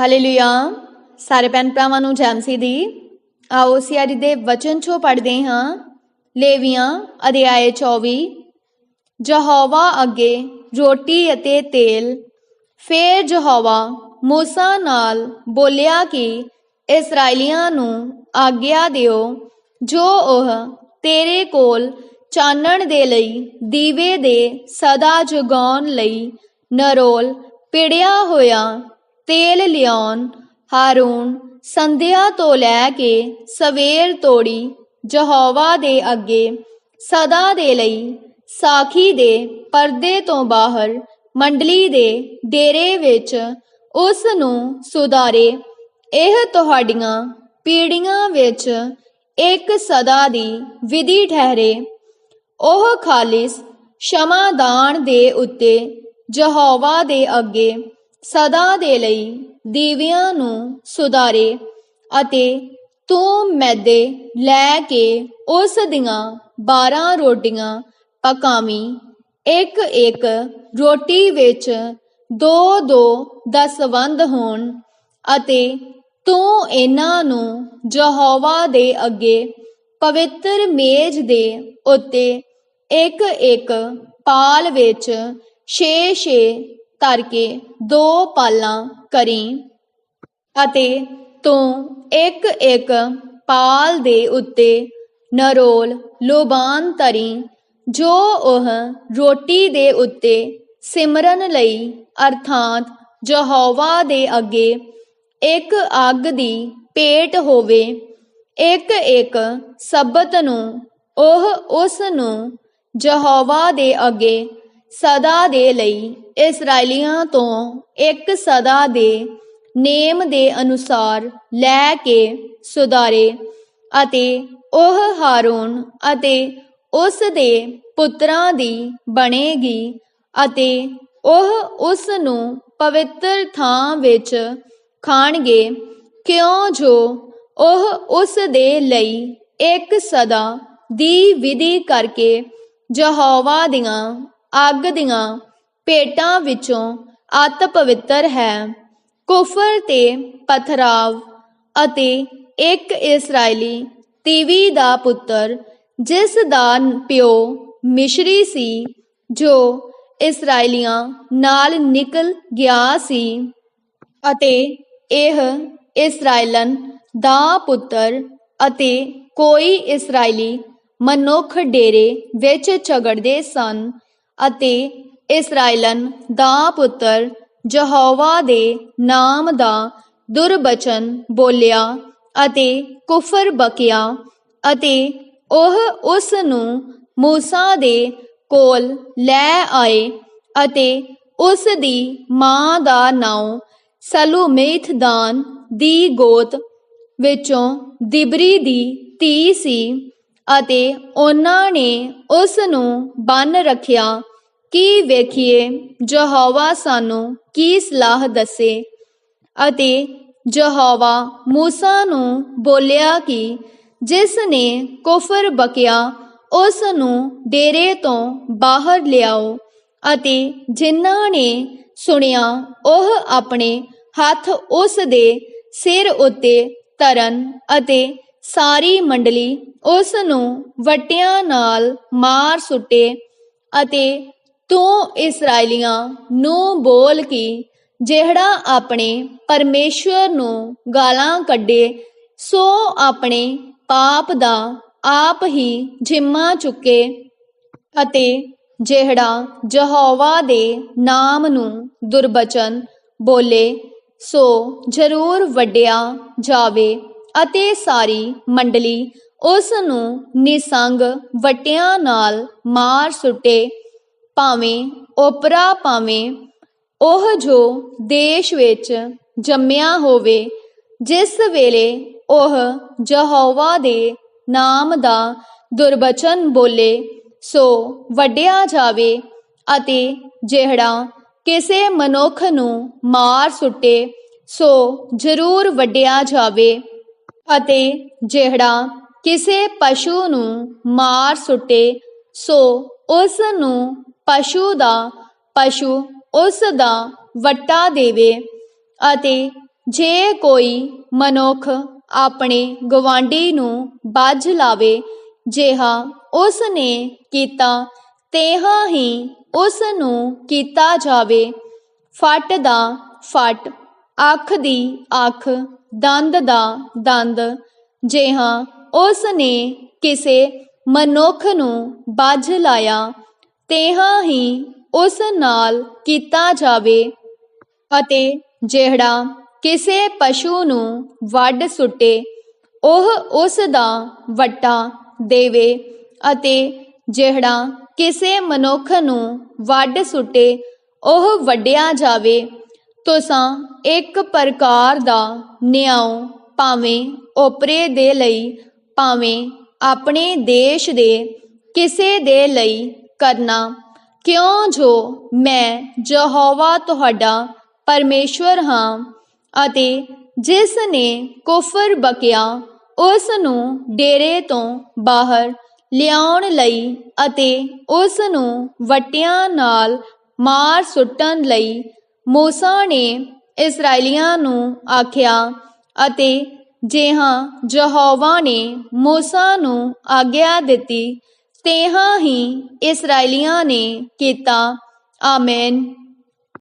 Hallelujah ਸਾਰੇ ਭੈਣ ਭਰਾਵਾਂ ਨੂੰ ਜੈਮਸੀ ਦੀ। ਆਓ ਸਿਆਰੀ ਦੇ ਵਚਨ ਚੋਂ ਪੜਦੇ ਹਾਂ। ਲੇਵੀਆਂ, ਅਧਿਆਏ 24 ਜਹੋਵਾ ਅੱਗੇ ਰੋਟੀ ਅਤੇ ਤੇਲ। ਫੇਰ ਜਹੋਵਾ ਮੂਸਾ ਨਾਲ ਬੋਲਿਆ ਕਿ ਇਸرائیਲੀਆਂ ਨੂੰ ਆਗਿਆ ਦਿਓ, ਜੋ ਉਹ ਤੇਰੇ ਕੋਲ ਚਾਨਣ ਦੇ ਲਈ ਦੀਵੇ ਦੇ ਸਦਾ ਜਗਾਉਣ ਲਈ ਨਰੋਲ ਪਿੜਿਆ ਹੋਇਆ ਤੇਲ ਲਿਆਉਣ ਹਾਰੂਨ ਸੰਧਿਆ ਤੋਂ ਲੈ ਕੇ ਸਵੇਰ ਤੋੜੀ ਯਹੋਵਾ ਦੇ ਅੱਗੇ, ਸਦਾ ਦੇ ਲਈ ਸਾਖੀ ਦੇ ਪਰਦੇ ਤੋਂ ਬਾਹਰ, ਮੰਡਲੀ ਦੇ ਡੇਰੇ ਵਿੱਚ ਉਸ ਨੂੰ ਸੁਧਾਰੇ। ਇਹ ਤੁਹਾਡੀਆਂ ਪੀੜੀਆਂ ਵਿੱਚ ਇੱਕ ਸਦਾ ਦੀ ਵਿਧੀ ਠਹਿਰੇ। ਉਹ ਖਾਲਿਸ ਸ਼ਮਾਦਾਨ ਦੇ ਉੱਤੇ ਯਹੋਵਾ ਦੇ ਅੱਗੇ ਸਦਾ ਦੇ ਲਈ ਦੀਵਿਆਂ ਨੂੰ ਸੁਧਾਰੇ ਅਤੇ ਤੂੰ ਮੈਦੇ ਲੈ ਕੇ ਉਸ ਦੀਆਂ 12 ਰੋਟੀਆਂ ਪਕਾਵੀਂ। ਇੱਕ ਇੱਕ ਰੋਟੀ ਵਿੱਚ ਦੋ ਦੋ ਦਸਵੰਦ ਹੋਣ ਅਤੇ ਤੂੰ ਇਹਨਾਂ ਨੂੰ ਯਹੋਵਾ ਦੇ ਅੱਗੇ ਪਵਿੱਤਰ ਮੇਜ਼ ਦੇ ਉੱਤੇ ਇੱਕ ਇੱਕ ਪਾਲ ਵਿੱਚ 6 6 ਕਰਕੇ ਦੋ ਪਾਲਾਂ ਕਰੀਂ ਅਤੇ ਤੂੰ ਇੱਕ ਇੱਕ ਪਾਲ ਦੇ ਉੱਤੇ ਨਰੋਲ ਲੋਬਾਨ ਤਰੀ ਜੋ ਉਹ ਰੋਟੀ ਦੇ ਉੱਤੇ ਸਿਮਰਨ ਲਈ, ਅਰਥਾਤ ਯਹੋਵਾ ਦੇ ਅੱਗੇ ਇੱਕ ਅੱਗ ਦੀ ਪੇਟ ਹੋਵੇ। ਇੱਕ ਇੱਕ ਸਬਤ ਨੂੰ, ਉਹ ਉਸ ਨੂੰ ਯਹੋਵਾ ਦੇ ਅੱਗੇ ਸਦਾ ਦੇ ਲਈ ਇਸرائیਲੀਆਂ ਤੋਂ ਇੱਕ ਸਦਾ ਦੇ ਨੇਮ ਦੇ ਅਨੁਸਾਰ ਲੈ ਕੇ ਸੁਧਾਰੇ ਅਤੇ ਉਹ ਹਾਰੂਨ ਅਤੇ ਉਸ ਦੇ ਪੁੱਤਰਾਂ ਦੀ ਬਣੇਗੀ ਅਤੇ ਉਹ ਉਸ ਨੂੰ ਪਵਿੱਤਰ ਥਾਂ ਵਿੱਚ ਖਾਣਗੇ, ਕਿਉਂ ਜੋ ਉਹ ਉਸ ਦੇ ਲਈ ਇੱਕ ਸਦਾ ਦੀ ਵਿਧੀ ਕਰਕੇ ਜਹਾਵਾ ਦੀਆਂ ਅੱਗ ਦੀਆਂ ਪੇਟਾਂ ਵਿੱਚੋਂ ਅਤ ਪਵਿੱਤਰ ਹੈ। ਕੁਫਰ ਤੇ ਪਥਰਾਵ ਅਤੇ ਇੱਕ ਇਸرائیਲੀ ਤੀਵੀ ਦਾ ਪੁੱਤਰ, ਜਿਸ ਦਾ ਪਿਓ ਮਿਸ਼ਰੀ ਸੀ, ਜੋ ਇਸرائیਲੀਆਂ ਨਾਲ ਨਿਕਲ ਗਿਆ ਸੀ ਅਤੇ ਇਹ ਇਸرائیਲਨ ਦਾ ਪੁੱਤਰ ਅਤੇ ਕੋਈ ਇਸرائیਲੀ ਮਨੁੱਖ ਡੇਰੇ ਵਿੱਚ ਝਗੜਦੇ ਸਨ। ਅਤੇ ਇਸਰਾਇਲਨ ਦਾ ਪੁੱਤਰ ਯਹੋਵਾ ਦੇ ਨਾਮ ਦਾ ਦੁਰਬਚਨ ਬੋਲਿਆ ਅਤੇ ਕੁਫਰ ਬਕਿਆ ਅਤੇ ਉਹ ਉਸ ਨੂੰ موسی ਦੇ ਕੋਲ ਲੈ ਆਏ ਅਤੇ ਉਸ ਦੀ ਮਾਂ ਦਾ ਨਾਮ ਸਲੂਮੇਥ ਦਾਨ ਦੀ ਗੋਤ ਵਿੱਚੋਂ ਦਿਬਰੀ ਦੀ ਧੀ ਸੀ। ਅਤੇ ਉਹਨਾਂ ਨੇ ਉਸ ਨੂੰ ਬੰਨ ਰੱਖਿਆ, ਕਿ ਵੇਖੀਏ? ਯਹੋਵਾ ਸਾਨੂੰ ਕੀ ਸਲਾਹ ਦੱਸੇ? ਅਤੇ ਯਹੋਵਾ ਮੂਸਾ ਨੂੰ ਬੋਲਿਆ ਕਿ ਜਿਸ ਨੇ ਕੁਫਰ ਬਕਿਆ ਉਸ ਨੂੰ ਡੇਰੇ ਤੋਂ ਬਾਹਰ ਲਿਆਓ। ਅਤੇ ਜਿਨ੍ਹਾਂ ਨੇ ਸੁਣਿਆ, ਉਹ ਆਪਣੇ ਹੱਥ ਉਸ ਦੇ ਸਿਰ ਉੱਤੇ ਤਰਨ ਅਤੇ ਸਾਰੀ ਮੰਡਲੀ ਉਸ ਨੂੰ ਵਟਿਆਂ ਨਾਲ ਮਾਰ ਸੁੱਟੇ ਅਤੇ ਤੂੰ ਇਸرائیਲੀਆਂ ਨੂੰ ਬੋਲ ਕੇ ਜਿਹੜਾ ਆਪਣੇ ਪਰਮੇਸ਼ਵਰ ਨੂੰ ਗਾਲਾਂ ਕੱਢੇ, ਸੋ ਆਪਣੇ ਪਾਪ ਦਾ ਆਪ ਹੀ ਜਿੰਮਾ ਚੁੱਕੇ ਅਤੇ ਜਿਹੜਾ ਯਹੋਵਾ ਦੇ ਨਾਮ ਨੂੰ ਦੁਰਬਚਨ ਬੋਲੇ, ਸੋ ਜ਼ਰੂਰ ਵੱਡਿਆ ਜਾਵੇ। ਅਤੇ ਸਾਰੀ ਮੰਡਲੀ ਉਸ ਨੂੰ ਨਿਸੰਗ ਵਟਿਆਂ ਨਾਲ ਮਾਰ ਸੁੱਟੇ, ਭਾਵੇਂ ਓਪਰਾ ਭਾਵੇਂ ਉਹ ਜੋ ਦੇਸ਼ ਵਿੱਚ ਜੰਮਿਆ ਹੋਵੇ, ਜਿਸ ਵੇਲੇ ਉਹ ਯਹੋਵਾ ਦੇ ਨਾਮ ਦਾ ਦੁਰਬਚਨ ਬੋਲੇ, ਸੋ ਵੱਡਿਆ ਜਾਵੇ ਅਤੇ ਜਿਹੜਾ ਕਿਸੇ ਮਨੁੱਖ ਨੂੰ ਮਾਰ ਸੁੱਟੇ, ਸੋ ਜ਼ਰੂਰ ਵੱਡਿਆ ਜਾਵੇ। ਅਤੇ ਜਿਹੜਾ ਕਿਸੇ ਪਸ਼ੂ ਨੂੰ ਮਾਰ ਸੁੱਟੇ, ਸੋ ਉਸ ਨੂੰ ਪਸ਼ੂ ਦਾ ਪਸ਼ੂ ਉਸ ਦਾ ਵੱਟਾ ਦੇਵੇ ਅਤੇ ਜੇ ਕੋਈ ਮਨੁੱਖ ਆਪਣੇ ਗਵਾਂਢੀ ਨੂੰ ਬੱਝ ਲਾਵੇ, ਜਿਹਾ ਉਸ ਨੇ ਕੀਤਾ, ਤੇਹਾ ਹੀ ਉਸ ਨੂੰ ਕੀਤਾ ਜਾਵੇ। ਫਟ ਦਾ ਫੱਟ, ਅੱਖ ਦੀ ਅੱਖ ਦੰਦ ਦਾ ਦੰਦ ਜਿਹਾ ਉਸ ਨੇ ਕਿਸੇ ਮਨੁੱਖ ਨੂੰ ਬੱਝ ਲਾਇਆ, ਤੇਹਾ ਹੀ ਉਸ ਨਾਲ ਕੀਤਾ ਜਾਵੇ ਅਤੇ ਜਿਹੜਾ ਕਿਸੇ ਪਸ਼ੂ ਨੂੰ ਵੱਢ ਸੁੱਟੇ, ਉਹ ਉਸ ਦਾ ਵੱਟਾ ਦੇਵੇ ਅਤੇ ਜਿਹੜਾ ਕਿਸੇ ਮਨੁੱਖ ਨੂੰ ਵੱਢ ਸੁੱਟੇ, ਉਹ ਵੱਢਿਆ ਜਾਵੇ। ਤੁਸਾਂ ਇੱਕ ਪ੍ਰਕਾਰ ਦਾ ਨਿਆਉ ਭਾਵੇਂ ਓਪਰੇ ਦੇ ਲਈ, ਭਾਵੇਂ ਆਪਣੇ ਦੇਸ਼ ਦੇ ਕਿਸੇ ਦੇ ਲਈ ਕਰਨਾ। ਕਿਉਂ ਜੋ ਮੈਂ ਯਹੋਵਾ ਤੁਹਾਡਾ ਪਰਮੇਸ਼ਵਰ ਹਾਂ ਅਤੇ ਜਿਸ ਨੇ ਕੁਫਰ ਬਕਿਆ, ਉਸ ਨੂੰ ਡੇਰੇ ਤੋਂ ਬਾਹਰ ਲਿਆਉਣ ਲਈ ਅਤੇ ਉਸ ਨੂੰ ਵਟਿਆਂ ਨਾਲ ਮਾਰ ਸੁੱਟਣ ਲਈ ਮੂਸਾ ਨੇ ਇਸرائیਲੀਆਂ ਨੂੰ ਆਖਿਆ, ਅਤੇ ਜਿਹਾਂ ਯਹੋਵਾ ਨੇ ਮੂਸਾ ਨੂੰ ਆਗਿਆ ਦਿੱਤੀ ਤੇ ਹਾਂ ਹੀ ਇਸرائیਲੀਆਂ ਨੇ ਕੀਤਾ। ਆਮੇਨ।